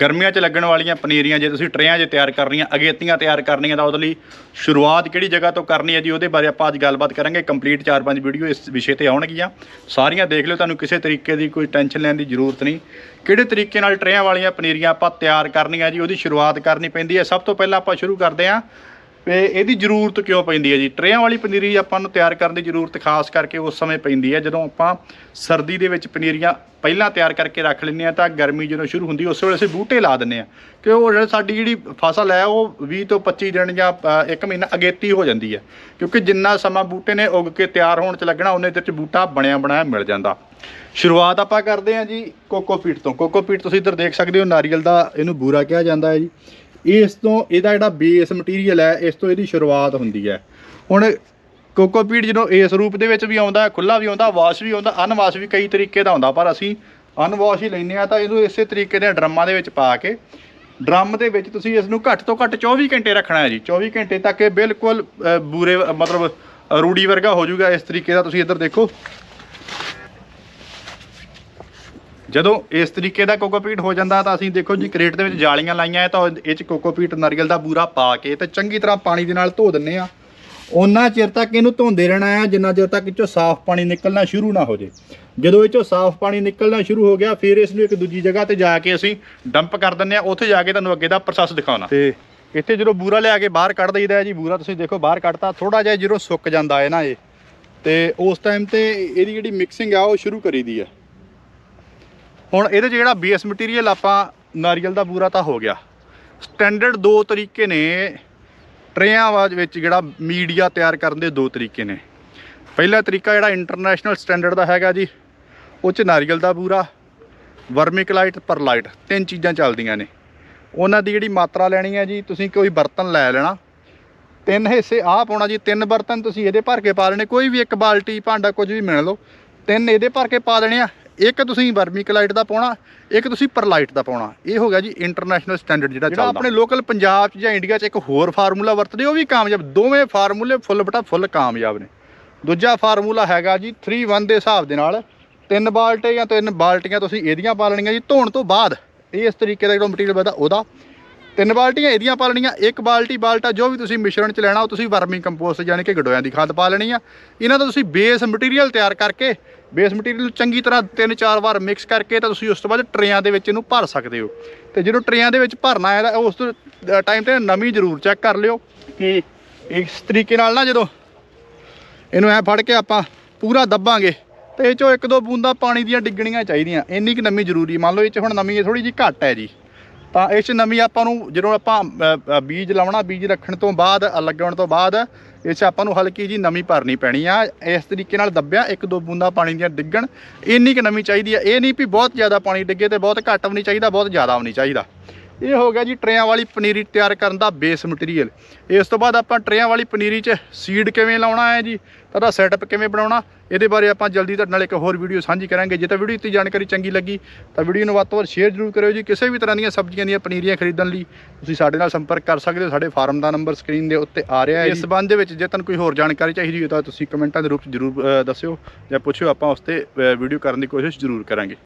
ਗਰਮੀਆਂ 'ਚ ਲੱਗਣ ਵਾਲੀਆਂ ਪਨੀਰੀਆਂ ਜੇ ਤੁਸੀਂ ਟਰੇਆਂ 'ਚ ਤਿਆਰ ਕਰਨੀਆਂ, ਅਗੇਤੀਆਂ ਤਿਆਰ ਕਰਨੀਆਂ, ਤਾਂ ਉਹਦੇ ਲਈ ਸ਼ੁਰੂਆਤ ਕਿਹੜੀ ਜਗ੍ਹਾ ਤੋਂ ਕਰਨੀ ਹੈ ਜੀ, ਉਹਦੇ ਬਾਰੇ ਆਪਾਂ ਅੱਜ ਗੱਲਬਾਤ ਕਰਾਂਗੇ। ਕੰਪਲੀਟ 4-5 ਵੀਡੀਓ ਇਸ ਵਿਸ਼ੇ ਤੇ ਆਉਣਗੀਆਂ। ਸਾਰੀਆਂ ਦੇਖ ਲਿਓ, ਤੁਹਾਨੂੰ ਕਿਸੇ ਤਰੀਕੇ ਦੀ ਕੋਈ ਟੈਨਸ਼ਨ ਲੈਣ ਦੀ ਜ਼ਰੂਰਤ ਨਹੀਂ। ਕਿਹੜੇ ਤਰੀਕੇ ਨਾਲ ਟਰੇਆਂ ਵਾਲੀਆਂ ਪਨੀਰੀਆਂ ਆਪਾਂ ਤਿਆਰ ਕਰਨੀਆਂ ਜੀ, ਉਹਦੀ ਸ਼ੁਰੂਆਤ ਕਰਨੀ ਪੈਂਦੀ ਹੈ। ਸਭ ਤੋਂ ਪਹਿਲਾਂ ਆਪਾਂ ਸ਼ੁਰੂ ਕਰਦੇ ਹਾਂ ਵੀ ਇਹਦੀ ਜ਼ਰੂਰਤ ਕਿਉਂ ਪੈਂਦੀ ਹੈ ਜੀ? ਟਰੇਆਂ ਵਾਲੀ ਪਨੀਰੀ ਆਪਾਂ ਨੂੰ ਤਿਆਰ ਕਰਨ ਦੀ ਜ਼ਰੂਰਤ ਖਾਸ ਕਰਕੇ ਉਸ ਸਮੇਂ ਪੈਂਦੀ ਹੈ ਜਦੋਂ ਆਪਾਂ ਸਰਦੀ ਦੇ ਵਿੱਚ ਪਨੀਰੀਆਂ ਪਹਿਲਾਂ ਤਿਆਰ ਕਰਕੇ ਰੱਖ ਲੈਂਦੇ ਆ ਤਾਂ ਗਰਮੀ ਜਦੋਂ ਸ਼ੁਰੂ ਹੁੰਦੀ ਉਸ ਵੇਲੇ ਅਸੀਂ ਬੂਟੇ ਲਾ ਦਿੰਦੇ ਆ ਕਿ ਉਹ ਜਿਹੜੀ ਸਾਡੀ ਜਿਹੜੀ ਫਸਲ ਹੈ ਉਹ 20 ਤੋਂ 25 ਦਿਨ ਜਾਂ ਅ, ਇੱਕ ਮਹੀਨਾ ਅਗੇਤੀ ਹੋ ਜਾਂਦੀ ਹੈ। ਕਿਉਂਕਿ ਜਿੰਨਾ ਸਮਾਂ ਬੂਟੇ ਨੇ ਉੱਗ ਕੇ ਤਿਆਰ ਹੋਣ ਚ ਲੱਗਣਾ ਉਹਨੇ ਚਿਰ ਚ ਬੂਟਾ ਬਣਿਆ ਬਣਾਇਆ ਮਿਲ ਜਾਂਦਾ। ਸ਼ੁਰੂਆਤ ਆਪਾਂ ਕਰਦੇ ਹਾਂ ਜੀ ਕੋਕੋਪੀਟ ਤੋਂ। ਕੋਕੋਪੀਟ ਤੁਸੀਂ ਇੱਧਰ ਦੇਖ ਸਕਦੇ ਹੋ ਨਾਰੀਅਲ ਦਾ ਇਹਨੂੰ ਬੂਰਾ ਕਿਹਾ ਜਾਂਦਾ ਹੈ ਜੀ। ਇਸ ਤੋਂ ਇਹਦਾ ਜਿਹੜਾ ਬੇਸ ਮਟੀਰੀਅਲ ਹੈ ਇਸ ਤੋਂ ਇਹਦੀ ਸ਼ੁਰੂਆਤ ਹੁੰਦੀ ਹੈ। ਹੁਣ ਕੋਕੋਪੀਟ ਜਦੋਂ ਇਸ ਰੂਪ ਦੇ ਵਿੱਚ ਵੀ ਆਉਂਦਾ ਖੁੱਲਾ ਵੀ ਆਉਂਦਾ ਵਾਸ਼ ਵੀ ਆਉਂਦਾ ਅਨਵਾਸ਼ ਵੀ ਕਈ ਤਰੀਕੇ ਦਾ ਆਉਂਦਾ ਪਰ ਅਸੀਂ ਅਨਵਾਸ਼ ਹੀ ਲੈਂਦੇ ਆ ਤਾਂ ਇਹਨੂੰ ਇਸੇ ਤਰੀਕੇ ਦੇ ਡਰਮਾਂ ਦੇ ਵਿੱਚ ਪਾ ਕੇ ਡਰਮ ਦੇ ਵਿੱਚ ਤੁਸੀਂ ਇਸ ਨੂੰ ਘੱਟ ਤੋਂ ਘੱਟ 24 ਘੰਟੇ ਰੱਖਣਾ ਹੈ ਜੀ। 24 ਘੰਟੇ ਤੱਕ ਇਹ ਬਿਲਕੁਲ ਅ, ਬੂਰੇ ਮਤਲਬ ਰੂੜੀ ਵਰਗਾ ਹੋ ਜਾਊਗਾ ਇਸ ਤਰੀਕੇ ਦਾ ਤੁਸੀਂ ਇੱਧਰ ਦੇਖੋ। ਜਦੋਂ ਇਸ ਤਰੀਕੇ ਦਾ ਕੋਕੋਪੀਟ ਹੋ ਜਾਂਦਾ ਤਾਂ ਅਸੀਂ ਦੇਖੋ ਜੀ ਕ੍ਰੇਟ ਦੇ ਵਿੱਚ ਜਾਲੀਆਂ ਲਾਈਆਂ ਤਾਂ ਇਹ ਚ ਕੋਕੋਪੀਟ ਨਾਰੀਅਲ ਦਾ ਬੂਰਾ ਪਾ ਕੇ ਤੇ ਚੰਗੀ ਤਰ੍ਹਾਂ ਪਾਣੀ ਦੇ ਨਾਲ ਧੋ ਦਿੰਨੇ ਆ ਉਹਨਾਂ ਚਿਰ ਤੱਕ ਇਹਨੂੰ ਧੋਂਦੇ ਰਹਿਣਾ ਹੈ ਜਿੰਨਾ ਚਿਰ ਤੱਕ ਇਹ ਚੋਂ ਸਾਫ਼ ਪਾਣੀ ਨਿਕਲਣਾ ਸ਼ੁਰੂ ਨਾ ਹੋ ਜੇ। ਜਦੋਂ ਇਹ ਚੋਂ ਸਾਫ਼ ਪਾਣੀ ਨਿਕਲਣਾ ਸ਼ੁਰੂ ਹੋ ਗਿਆ ਫਿਰ ਇਸ ਨੂੰ ਇੱਕ ਦੂਜੀ ਜਗ੍ਹਾ ਤੇ ਜਾ ਕੇ ਅਸੀਂ ਡੰਪ ਕਰ ਦਿੰਨੇ ਆ ਉੱਥੇ ਜਾ ਕੇ ਤੁਹਾਨੂੰ ਅੱਗੇ ਦਾ ਪ੍ਰੋਸੈਸ ਦਿਖਾਉਣਾ। ਤੇ ਇੱਥੇ ਜਦੋਂ ਬੂਰਾ ਲਿਆ ਕੇ ਬਾਹਰ ਕੱਢ ਦਈਦਾ ਹੈ ਜੀ ਬੂਰਾ ਤੁਸੀਂ ਦੇਖੋ ਬਾਹਰ ਕੱਢਤਾ ਥੋੜਾ ਜਿਹਾ ਜਦੋਂ ਸੁੱਕ ਜਾਂਦਾ ਹੈ ਨਾ ਇਹ ਤੇ ਉਸ ਟਾਈਮ ਤੇ ਇਹਦੀ ਜਿਹੜੀ ਮਿਕਸਿੰਗ ਆ ਉਹ ਸ਼ੁਰੂ ਕਰੀਦੀ ਹੈ। ਹੁਣ ਇਹਦੇ 'ਚ ਜਿਹੜਾ ਬੇਸ ਮਟੀਰੀਅਲ ਆਪਾਂ ਨਾਰੀਅਲ ਦਾ ਬੂਰਾ ਤਾਂ ਹੋ ਗਿਆ। ਸਟੈਂਡਰਡ ਦੋ ਤਰੀਕੇ ਨੇ। ਟਰੇਆਂ ਵਾਜ ਵਿੱਚ ਜਿਹੜਾ ਮੀਡੀਆ ਤਿਆਰ ਕਰਨ ਦੇ ਦੋ ਤਰੀਕੇ ਨੇ। ਪਹਿਲਾ ਤਰੀਕਾ ਜਿਹੜਾ ਇੰਟਰਨੈਸ਼ਨਲ ਸਟੈਂਡਰਡ ਦਾ ਹੈਗਾ ਜੀ, ਉਹ 'ਚ ਨਾਰੀਅਲ ਦਾ ਬੂਰਾ ਵਰਮਿਕਲਾਈਟ ਪਰਲਾਈਟ ਤਿੰਨ ਚੀਜ਼ਾਂ ਚੱਲਦੀਆਂ ਨੇ। ਉਹਨਾਂ ਦੀ ਜਿਹੜੀ ਮਾਤਰਾ ਲੈਣੀ ਹੈ ਜੀ, ਤੁਸੀਂ ਕੋਈ ਬਰਤਨ ਲੈ ਲੈਣਾ। ਤਿੰਨ ਹਿੱਸੇ ਆਹ ਪਾਉਣਾ ਜੀ, ਤਿੰਨ ਬਰਤਨ ਤੁਸੀਂ ਇਹਦੇ ਭਰ ਕੇ ਪਾ ਲੈਣੇ। ਕੋਈ ਵੀ ਇੱਕ ਬਾਲਟੀ, ਭਾਂਡਾ ਕੁਝ ਵੀ ਮਿਲ ਲਓ, ਤਿੰਨ ਇਹਦੇ ਭਰ ਕੇ ਪਾ ਦੇਣੇ ਆ। ਇੱਕ ਤੁਸੀਂ ਵਰਮੀਕਲਾਈਟ ਦਾ ਪਾਉਣਾ ਇੱਕ ਤੁਸੀਂ ਪਰਲਾਈਟ ਦਾ ਪਾਉਣਾ। ਇਹ ਹੋ ਗਿਆ ਜੀ ਇੰਟਰਨੈਸ਼ਨਲ ਸਟੈਂਡਰਡ ਜਿਹੜਾ ਚੱਲਦਾ। ਆਪਣੇ ਲੋਕਲ ਪੰਜਾਬ 'ਚ ਜਾਂ ਇੰਡੀਆ 'ਚ ਇੱਕ ਹੋਰ ਫਾਰਮੂਲਾ ਵਰਤਦੇ ਉਹ ਵੀ ਕਾਮਯਾਬ। ਦੋਵੇਂ ਫਾਰਮੂਲੇ ਫੁੱਲ ਬਟਾ ਫੁੱਲ ਕਾਮਯਾਬ ਨੇ। ਦੂਜਾ ਫਾਰਮੂਲਾ ਹੈਗਾ ਜੀ 3 1 ਦੇ ਹਿਸਾਬ ਦੇ ਨਾਲ। ਤਿੰਨ ਬਾਲਟੇ ਜਾਂ ਤਿੰਨ ਬਾਲਟੀਆਂ ਤੁਸੀਂ ਇਹਦੀਆਂ ਪਾ ਲੈਣੀਆਂ ਜੀ ਧੋਣ ਤੋਂ ਬਾਅਦ। ਇਹ ਇਸ ਤਰੀਕੇ ਦਾ ਜਿਹੜਾ ਮਟੀਰੀਅਲ ਬਦਾ ਉਹਦਾ। ਤਿੰਨ ਬਾਲਟੀਆਂ ਇਹਦੀਆਂ ਪਾ ਲੈਣੀਆਂ ਇੱਕ ਬਾਲਟੀ ਬਾਲਟਾ ਜੋ ਵੀ ਤੁਸੀਂ ਮਿਸ਼ਰਣ ਚ ਲੈਣਾ ਉਹ ਤੁਸੀਂ ਵਰਮਿੰਗ ਕੰਪੋਸਟ ਯਾਨੀ ਕਿ ਗਡੋਇਆਂ ਦੀ ਖਾਦ ਪਾ ਲੈਣੀ ਆ। ਇਹਨਾਂ ਦਾ ਤੁਸੀਂ ਬੇਸ ਮਟੀਰੀਅਲ ਤਿਆਰ ਕਰਕੇ ਬੇਸ ਮਟੀਰੀਅਲ ਨੂੰ ਚੰਗੀ ਤਰ੍ਹਾਂ ਤਿੰਨ ਚਾਰ ਵਾਰ ਮਿਕਸ ਕਰਕੇ ਤਾਂ ਤੁਸੀਂ ਉਸ ਤੋਂ ਬਾਅਦ ਟਰੇਆਂ ਦੇ ਵਿੱਚ ਇਹਨੂੰ ਭਰ ਸਕਦੇ ਹੋ। ਤੇ ਜਦੋਂ ਟਰੇਆਂ ਦੇ ਵਿੱਚ ਭਰਨਾ ਹੈ ਤਾਂ ਉਸ ਟਾਈਮ ਤੇ ਨਮੀ ਜ਼ਰੂਰ ਚੈੱਕ ਕਰ ਲਿਓ ਕਿ ਇਸ ਤਰੀਕੇ ਨਾਲ ਨਾ ਜਦੋਂ ਇਹਨੂੰ ਐ ਫੜ ਕੇ ਆਪਾਂ ਪੂਰਾ ਦੱਬਾਂਗੇ, ਤੇ ਇਹ ਚੋਂ ਇੱਕ ਦੋ ਬੂੰਦਾਂ ਪਾਣੀ ਦੀਆਂ ਡਿੱਗਣੀਆਂ ਚਾਹੀਦੀਆਂ। ਇੰਨੀ ਕਿ ਨਮੀ ਜ਼ਰੂਰੀ ਮੰਨ ਲਓ ਇਹ ਚ ਹੁਣ ਨਮੀ ਥੋੜੀ ਜਿਹੀ ਘੱਟ ਹੈ ਜੀ। ਤਾਂ ਇਸ 'ਚ ਨਮੀ ਆਪਾਂ ਨੂੰ ਜਦੋਂ ਆਪਾਂ ਬੀਜ ਲਾਉਣਾ ਬੀਜ ਰੱਖਣ ਤੋਂ ਬਾਅਦ ਅ, ਲੱਗਣ ਤੋਂ ਬਾਅਦ ਇਸ 'ਚ ਆਪਾਂ ਨੂੰ ਹਲਕੀ ਜੀ ਨਮੀ ਭਰਨੀ ਪੈਣੀ ਆ। ਇਸ ਤਰੀਕੇ ਨਾਲ ਦੱਬਿਆ ਇੱਕ ਦੋ ਬੂੰਦਾਂ ਪਾਣੀ ਦੀਆਂ ਡਿੱਗਣ। ਇੰਨੀ ਕਿ ਨਮੀ ਚਾਹੀਦੀ ਆ। ਇਹ ਨਹੀਂ ਵੀ ਬਹੁਤ ਜ਼ਿਆਦਾ ਪਾਣੀ ਡਿੱਗੇ ਤੇ ਬਹੁਤ ਘੱਟ ਵੀ ਨਹੀਂ ਚਾਹੀਦਾ ਬਹੁਤ ਜ਼ਿਆਦਾ ਵੀ ਨਹੀਂ ਚਾਹੀਦਾ। ਇਹ ਹੋ ਗਿਆ ਜੀ ਟਰੇਆਂ ਵਾਲੀ ਪਨੀਰੀ ਤਿਆਰ ਕਰਨ ਦਾ ਬੇਸ ਮਟੀਰੀਅਲ ਇਸ ਤੋਂ ਬਾਅਦ ਆਪਾਂ ਟਰੇਆਂ ਵਾਲੀ ਪਨੀਰੀ 'ਚ ਸੀਡ ਕਿਵੇਂ ਲਾਉਣਾ ਹੈ ਜੀ ਉਹਦਾ ਸੈਟਅਪ ਕਿਵੇਂ ਬਣਾਉਣਾ, ਇਹਦੇ ਬਾਰੇ ਆਪਾਂ ਜਲਦੀ ਤੁਹਾਡੇ ਨਾਲ ਇੱਕ ਹੋਰ ਵੀਡੀਓ ਸਾਂਝੀ ਕਰਾਂਗੇ। ਜੇ ਤਾਂ ਵੀਡੀਓ ਦੀ ਜਾਣਕਾਰੀ ਚੰਗੀ ਲੱਗੀ, ਤਾਂ ਵੀਡੀਓ ਨੂੰ ਵੱਧ ਤੋਂ ਵੱਧ ਸ਼ੇਅਰ ਜ਼ਰੂਰ ਕਰਿਓ ਜੀ। ਕਿਸੇ ਵੀ ਤਰ੍ਹਾਂ ਦੀਆਂ ਸਬਜ਼ੀਆਂ ਦੀਆਂ ਪਨੀਰੀਆਂ ਖਰੀਦਣ ਲਈ ਤੁਸੀਂ ਸਾਡੇ ਨਾਲ ਸੰਪਰਕ ਕਰ ਸਕਦੇ ਹੋ। ਸਾਡੇ ਫਾਰਮ ਦਾ ਨੰਬਰ ਸਕਰੀਨ ਦੇ ਉੱਤੇ ਆ ਰਿਹਾ ਹੈ ਇਸ ਸਬੰਧ ਦੇ ਵਿੱਚ ਜੇ ਤੁਹਾਨੂੰ ਕੋਈ ਹੋਰ ਜਾਣਕਾਰੀ ਚਾਹੀਦੀ ਹੋਵੇ ਤਾਂ ਤੁਸੀਂ ਕਮੈਂਟਾਂ ਦੇ ਰੂਪ 'ਚ ਜ਼ਰੂਰ ਦੱਸਿਓ ਜਾਂ ਪੁੱਛਿਓ, ਆਪਾਂ ਉਸ ਤੇ ਵੀਡੀਓ ਕਰਨ ਦੀ ਕੋਸ਼ਿਸ਼ ਜ਼ਰੂਰ ਕਰਾਂਗੇ।